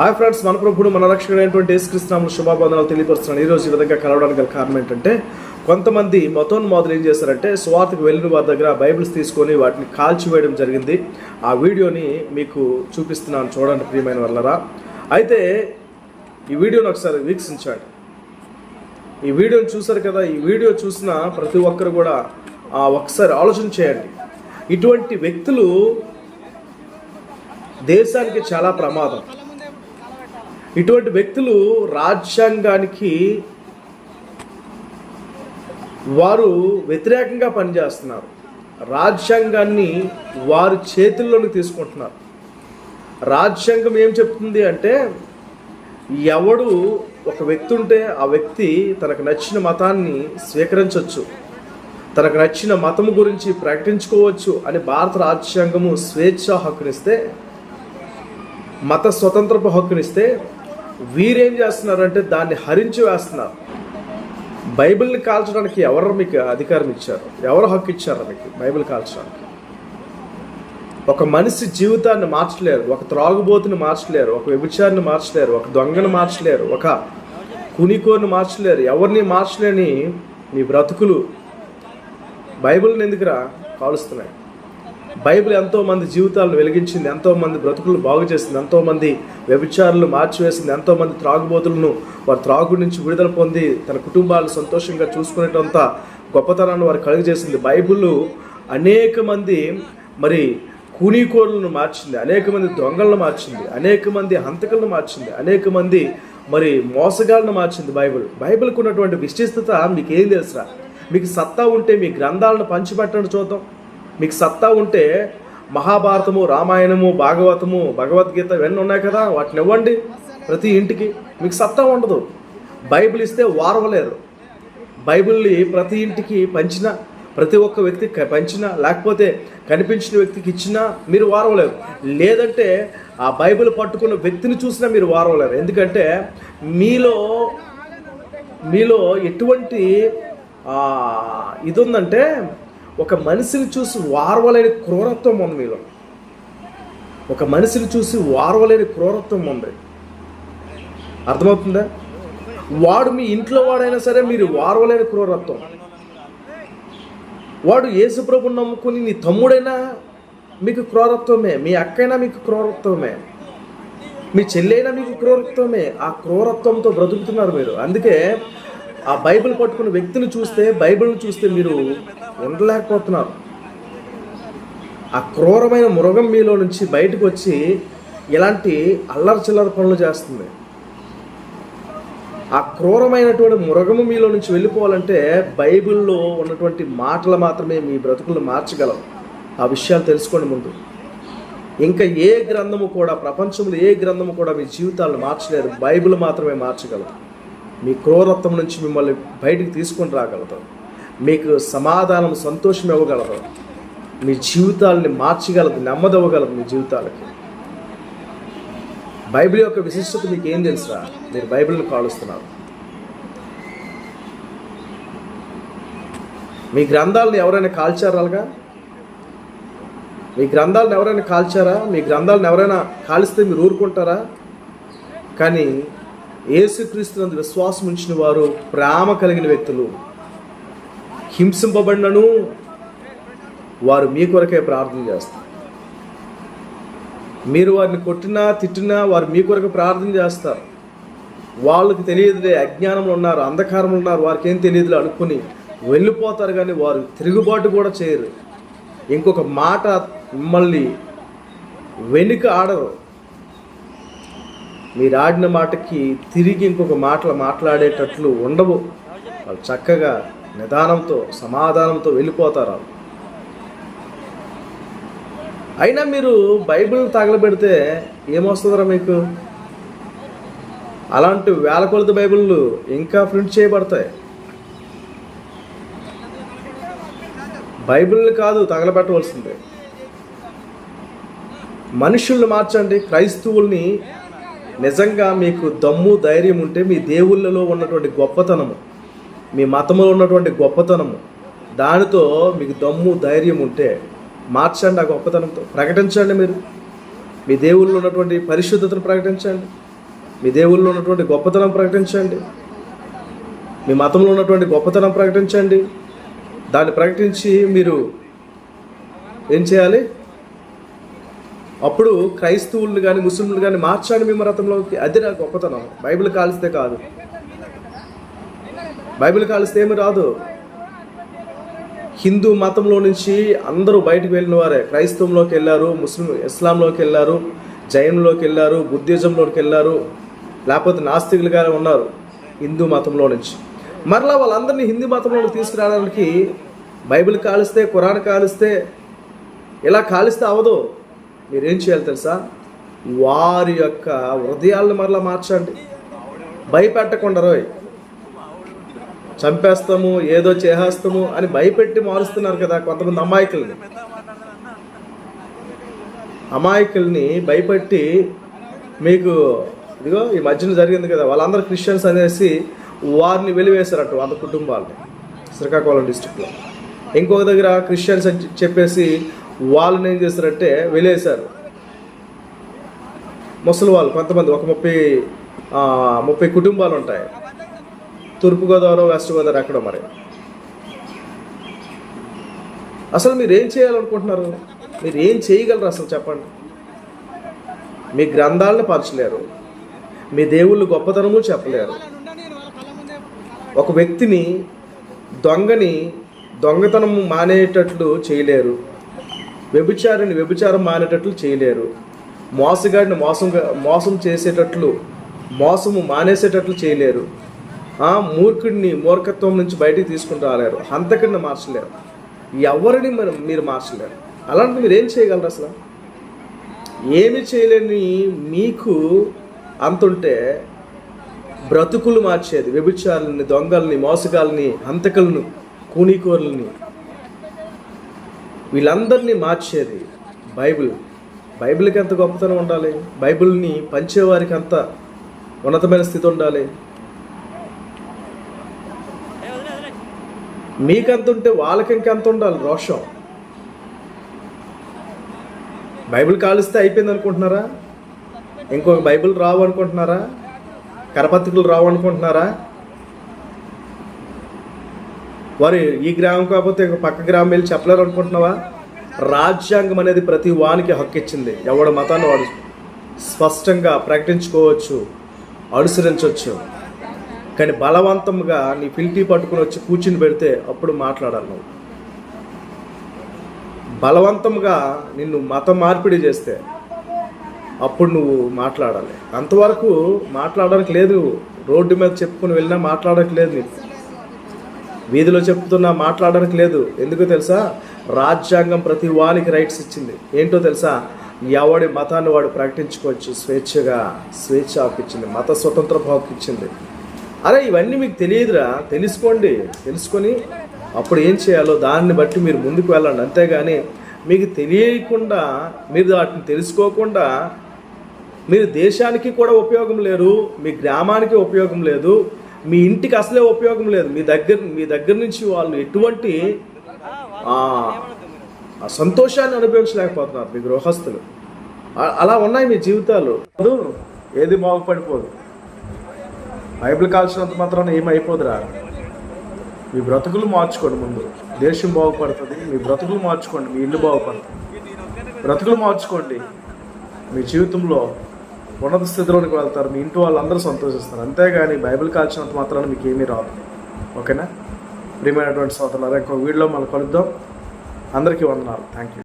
Hi friends మన ప్రభుడు మన రక్షకుడైనటువంటి యేసుక్రీస్తునామములో శుభాబంధనాలు తెలియపరుస్తున్నాను. ఈరోజు ఈ విధంగా కలవడానికి గల కారణం ఏంటంటే కొంతమంది మతోన్మాదులు ఏం చేశారంటే స్వార్థకు వెళ్ళిన వారి దగ్గర బైబిల్స్ తీసుకొని వాటిని కాల్చివేయడం జరిగింది. ఆ వీడియోని మీకు చూపిస్తున్నాను చూడండి ప్రియమైన వాళ్ళరా అయితే ఈ వీడియోని ఒకసారి వీక్షించండి. ఈ వీడియోని చూశారు కదా ఈ వీడియో చూసిన ప్రతి ఒక్కరు కూడా ఆ, ఒకసారి ఆలోచన చేయండి. ఇటువంటి వ్యక్తులు దేశానికి చాలా ప్రమాదం. ఇటువంటి వ్యక్తులు రాజ్యాంగానికి వారు వ్యతిరేకంగా పనిచేస్తున్నారు. రాజ్యాంగాన్ని వారి చేతుల్లోకి తీసుకుంటున్నారు. రాజ్యాంగం ఏం చెప్తుంది అంటే ఎవడు ఒక వ్యక్తి ఉంటే ఆ వ్యక్తి తనకు నచ్చిన మతాన్ని స్వీకరించవచ్చు తనకు నచ్చిన మతం గురించి ప్రకటించుకోవచ్చు అని భారత రాజ్యాంగము స్వేచ్ఛ హక్కునిస్తే మత స్వతంత్రపు హక్కునిస్తే వీరేం చేస్తున్నారంటే దాన్ని హరించి వేస్తున్నారు. బైబిల్ని కాల్చడానికి ఎవరు మీకు అధికారం ఇచ్చారు? ఎవరు హక్కు ఇచ్చారు మీకు బైబిల్ కాల్చడానికి? ఒక మనిషి జీవితాన్ని మార్చలేరు ఒక త్రాగుబోతుని మార్చలేరు ఒక వ్యభిచారిని మార్చలేరు ఒక దొంగను మార్చలేరు ఒక కునికోని మార్చలేరు. ఎవరిని మార్చలేని మీ బ్రతుకులు బైబిల్ని ఎందుకురా కాలుస్తున్నాయి? బైబిల్ ఎంతో మంది జీవితాలను వెలిగించింది ఎంతో మంది బ్రతుకులు బాగు చేసింది ఎంతో మంది వ్యభిచారులు మార్చివేసింది ఎంతో మంది త్రాగుబోతులను వారి త్రాగు నుంచి విడుదల పొంది తన కుటుంబాలు సంతోషంగా చూసుకునేటంత గొప్పతనాన్ని వారు కలుగజేసింది. బైబిల్ అనేక మంది మరి కూనీకోరులను మార్చింది అనేక మంది దొంగలను మార్చింది అనేక మంది హంతకులను మార్చింది అనేక మంది మరి మోసగాళ్ళను మార్చింది బైబిల్. బైబిల్కి ఉన్నటువంటి విశిష్టత మీకు ఏం మీకు సత్తా ఉంటే మీ గ్రంథాలను పంచిపెట్టండి చూద్దాం. మీకు సత్తా ఉంటే మహాభారతము రామాయణము భాగవతము భగవద్గీత ఇవన్నీ ఉన్నాయి కదా వాటిని ఇవ్వండి ప్రతి ఇంటికి. మీకు సత్తా ఉండదు. బైబిల్ ఇస్తే వారవలేరు. బైబిల్ని ప్రతి ఇంటికి పంచిన ప్రతి ఒక్క వ్యక్తికి పంచిన లేకపోతే కనిపించిన వ్యక్తికి ఇచ్చినా మీరు వారవలేరు. లేదంటే ఆ బైబిల్ పట్టుకున్న వ్యక్తిని చూసినా మీరు వారవలేరు. ఎందుకంటే మీలో మీలో ఎటువంటి ఇది ఉందంటే ఒక మనిషిని చూసి వారవలేని క్రూరత్వం ఉంది మీలో. ఒక మనిషిని చూసి వారవలేని క్రూరత్వం ఉంది. అర్థమవుతుందా? వాడు మీ ఇంట్లో వాడైనా సరే మీరు వారవలేని క్రూరత్వం. వాడు ఏసుప్రభుని నమ్ముకుని నీ తమ్ముడైనా మీకు క్రూరత్వమే మీ అక్కైనా మీకు క్రూరత్వమే మీ చెల్లైనా మీకు క్రూరత్వమే. ఆ క్రూరత్వంతో బ్రతుకుతున్నారు మీరు. అందుకే ఆ బైబిల్ పట్టుకున్న వ్యక్తిని చూస్తే బైబిల్ని చూస్తే మీరు ఉండలేకపోతున్నారు. ఆ క్రూరమైన మృగం మీలో నుంచి బయటకు వచ్చి ఇలాంటి అల్లరి చిల్లర పనులు చేస్తుంది. ఆ క్రూరమైనటువంటి మృగము మీలో నుంచి వెళ్ళిపోవాలంటే బైబిల్లో ఉన్నటువంటి మాటలు మాత్రమే మీ బ్రతుకులు మార్చగలవు. ఆ విషయాలు తెలుసుకోండి ముందు. ఇంకా ఏ గ్రంథము కూడా ప్రపంచంలో ఏ గ్రంథము కూడా మీ జీవితాలను మార్చలేరు బైబిల్ మాత్రమే మార్చగలం మీ క్రూరత్వం నుంచి మిమ్మల్ని బయటికి తీసుకొని రాగలదు. మీకు సమాధానం సంతోషం ఇవ్వగలరు మీ జీవితాలని మార్చగలదు నెమ్మదివ్వగలదు మీ జీవితాలకి. బైబిల్ యొక్క విశిష్టత మీకు ఏం తెలుసురా మీరు బైబిల్ని కాలుస్తున్నారు మీ గ్రంథాలను ఎవరైనా కాల్చారాలుగా? మీ గ్రంథాలను ఎవరైనా కాల్చారా? మీ గ్రంథాలను ఎవరైనా కాలిస్తే మీరు ఊరుకుంటారా? కానీ యేసుక్రీస్తునందు విశ్వాసం ఉంచిన వారు ప్రేమ కలిగిన వ్యక్తులు. హింసింపబడినను వారు మీ కొరకే ప్రార్థన చేస్తారు. మీరు వారిని కొట్టినా తిట్టినా వారు మీ కొరకు ప్రార్థన చేస్తారు. వాళ్ళకి తెలియదులే అజ్ఞానంలో ఉన్నారు అంధకారంలో ఉన్నారు వారికి ఏం తెలియదులే అనుకుని వెళ్ళిపోతారు కానీ వారు తిరుగుబాటు కూడా చేయరు. ఇంకొక మాట మిమ్మల్ని వెనుక ఆడరు. మీరు ఆడిన మాటకి తిరిగి ఇంకొక మాటలు మాట్లాడేటట్లు ఉండవు. వాళ్ళు చక్కగా నిదానంతో సమాధానంతో వెళ్ళిపోతారు అయినా మీరు బైబిల్ తగలబెడితే ఏమొస్తుందిరా మీకు? అలాంటి వేల కొలత బైబిళ్ళు ఇంకా ప్రింట్ చేయబడతాయి. బైబిల్ని కాదు తగలబెట్టవలసిందే. మనుషుల్ని మార్చండి క్రైస్తవుల్ని నిజంగా మీకు దమ్ము ధైర్యం ఉంటే మీ దేవుళ్ళలో ఉన్నటువంటి గొప్పతనము మీ మతంలో ఉన్నటువంటి గొప్పతనము దానితో మీకు దమ్ము ధైర్యం ఉంటే మార్చండి ఆ గొప్పతనంతో. ప్రకటించండి మీరు. మీ దేవుళ్ళు ఉన్నటువంటి పరిశుద్ధతను ప్రకటించండి. మీ దేవుళ్ళు ఉన్నటువంటి గొప్పతనం ప్రకటించండి. మీ మతంలో ఉన్నటువంటి గొప్పతనం ప్రకటించండి. దాన్ని ప్రకటించి మీరు ఏం చేయాలి? అప్పుడు క్రైస్తవులు కానీ ముస్లింలు కానీ మార్చాను మేము మతంలోకి అది నా గొప్పతనం. బైబిల్ కాలిస్తే కాదు. బైబిల్ కాలిస్తే ఏమి రాదు. హిందూ మతంలో నుంచి అందరూ బయటకు వెళ్ళిన వారే. క్రైస్తవంలోకి వెళ్ళారు ముస్లిం ఇస్లాంలోకి వెళ్ళారు జైన్లోకి వెళ్ళారు బుద్ధిజంలోకి వెళ్ళారు లేకపోతే నాస్తికులుగానే ఉన్నారు హిందూ మతంలో నుంచి. మరలా వాళ్ళందరినీ హిందూ మతంలోకి తీసుకురావడానికి బైబిల్ కాలిస్తే ఖురాన్ కాలిస్తే ఇలా కాలిస్తే అవదు. మీరేం చేయాలి తెలుసా? వారి యొక్క హృదయాలను మరలా మార్చండి. భయపెట్టకుండా రోయ్. చంపేస్తాము ఏదో చేసేస్తాము అని భయపెట్టి మారుస్తున్నారు కదా కొంతమంది అమాయకుల్ని. అమాయకుల్ని భయపెట్టి మీకు ఇదిగో ఈ మధ్యన జరిగింది కదా వాళ్ళందరూ క్రిస్టియన్స్ అనేసి వారిని వెలివేశారట వాళ్ళ కుటుంబాలని. శ్రీకాకుళం డిస్టిక్లో. ఇంకొక దగ్గర క్రిస్టియన్స్ అని చెప్పేసి వాళ్ళని ఏం చేశారంటే వెళ్ళేశారు. ముసలి వాళ్ళు కొంతమంది ఒక ముప్పై ముప్పై కుటుంబాలు ఉంటాయి. తూర్పుగోదావరి వెస్ట్ గోదావరి ఎక్కడ మరి. అసలు మీరు ఏం చేయాలనుకుంటున్నారు? మీరు ఏం చేయగలరు అసలు చెప్పండి. మీ గ్రంథాలను పరచలేరు మీ దేవుళ్ళు గొప్పతనము చెప్పలేరు. ఒక వ్యక్తిని దొంగని దొంగతనం మానేటట్లు చేయలేరు. వ్యభిచారిని వ్యభిచారం మానేటట్లు చేయలేరు. మోసగాడిని మోసంగా మోసం చేసేటట్లు మోసము మానేసేటట్లు చేయలేరు. ఆ మూర్ఖుడిని మూర్ఖత్వం నుంచి బయటికి తీసుకుని రాలేరు. హంతకుడిని మార్చలేరు. ఎవరిని మనం మీరు మార్చలేరు? అలాంటి మీరు ఏం చేయగలరు అసలు? ఏమి చేయలేని మీకు అంతుంటే బ్రతుకులు మార్చేది. వ్యభిచారులని దొంగల్ని మోసగాల్ని హంతకులను కూనీకోరులని. వీళ్ళందరినీ మార్చేది బైబిల్. బైబిల్కి ఎంత గొప్పతనం ఉండాలి? బైబిల్ని పంచేవారికి అంత ఉన్నతమైన స్థితి ఉండాలి? మీకెంత ఉంటే వాళ్ళకి ఇంకెంత ఉండాలి రోషం? బైబిల్ కాలిస్తే అయిపోయింది అనుకుంటున్నారా? ఇంకొక బైబిల్ రావు అనుకుంటున్నారా? కరపత్రికలు రావు అనుకుంటున్నారా? వారు ఈ గ్రామం కాకపోతే పక్క గ్రామం వెళ్ళి చెప్పలేరు అనుకుంటున్నావా రాజ్యాంగం అనేది ప్రతి వానికి హక్కు ఇచ్చింది ఎవడ మతాన్ని వాడు స్పష్టంగా ప్రకటించుకోవచ్చు అనుసరించవచ్చు. కానీ బలవంతంగా నీ ఫిల్టీ పట్టుకుని వచ్చి కూర్చుని పెడితే అప్పుడు మాట్లాడాలి నువ్వు. బలవంతంగా నిన్ను మత మార్పిడి చేస్తే అప్పుడు నువ్వు మాట్లాడాలి. అంతవరకు మాట్లాడడానికి లేదు రోడ్డు మీద చెప్పుకుని వెళ్ళినా మాట్లాడడానికి లేదు నీకు. వీధిలో చెప్తున్నా మాట్లాడడానికి లేదు. ఎందుకు తెలుసా? రాజ్యాంగం ప్రతి వానికి రైట్స్ ఇచ్చింది. ఏంటో తెలుసా? ఎవడి మతాన్ని వాడు ప్రకటించుకోవచ్చు? స్వేచ్ఛగా స్వేచ్ఛ హక్కిచ్చింది. మత స్వతంత్ర హక్కు ఇచ్చింది. అరే ఇవన్నీ మీకు తెలియదురా. తెలుసుకోండి. తెలుసుకొని అప్పుడు ఏం చేయాలో దాన్ని బట్టి మీరు ముందుకు వెళ్ళండి. అంతేగాని మీకు తెలియకుండా మీరు వాటిని తెలుసుకోకుండా మీరు దేశానికి కూడా ఉపయోగం లేరు. మీ గ్రామానికి ఉపయోగం లేదు. మీ ఇంటికి అసలే ఉపయోగం లేదు. మీ దగ్గర మీ దగ్గర నుంచి వాళ్ళు ఎటువంటి ఆ, సంతోషాన్ని అనుభవించలేకపోతున్నారు మీ గృహస్థులు. అలా ఉన్నాయి మీ జీవితాలు. ఏది బాగుపడిపోదు. బైబిల్ కాల్చినంత మాత్రాన ఏమైపోదురా? మీ బ్రతుకులు మార్చుకోండి ముందు. దేశం బాగుపడుతుంది మీ బ్రతుకులు మార్చుకోండి మీ ఇల్లు బాగుపడుతుంది. బ్రతుకులు మార్చుకోండి. మీ జీవితంలో ఉన్నత స్థితిలోనికి వెళ్తారు మీ ఇంటి వాళ్ళందరూ సంతోషిస్తారు. అంతేగాని బైబిల్ కాల్చినంత మాత్రాన మీకు ఏమీ రాదు. ఓకేనా? ప్రియమైనటువంటి సోదరులారా ఇంకో వీడియోలో మనం కలుద్దాం. అందరికీ వందనాలు. Thank you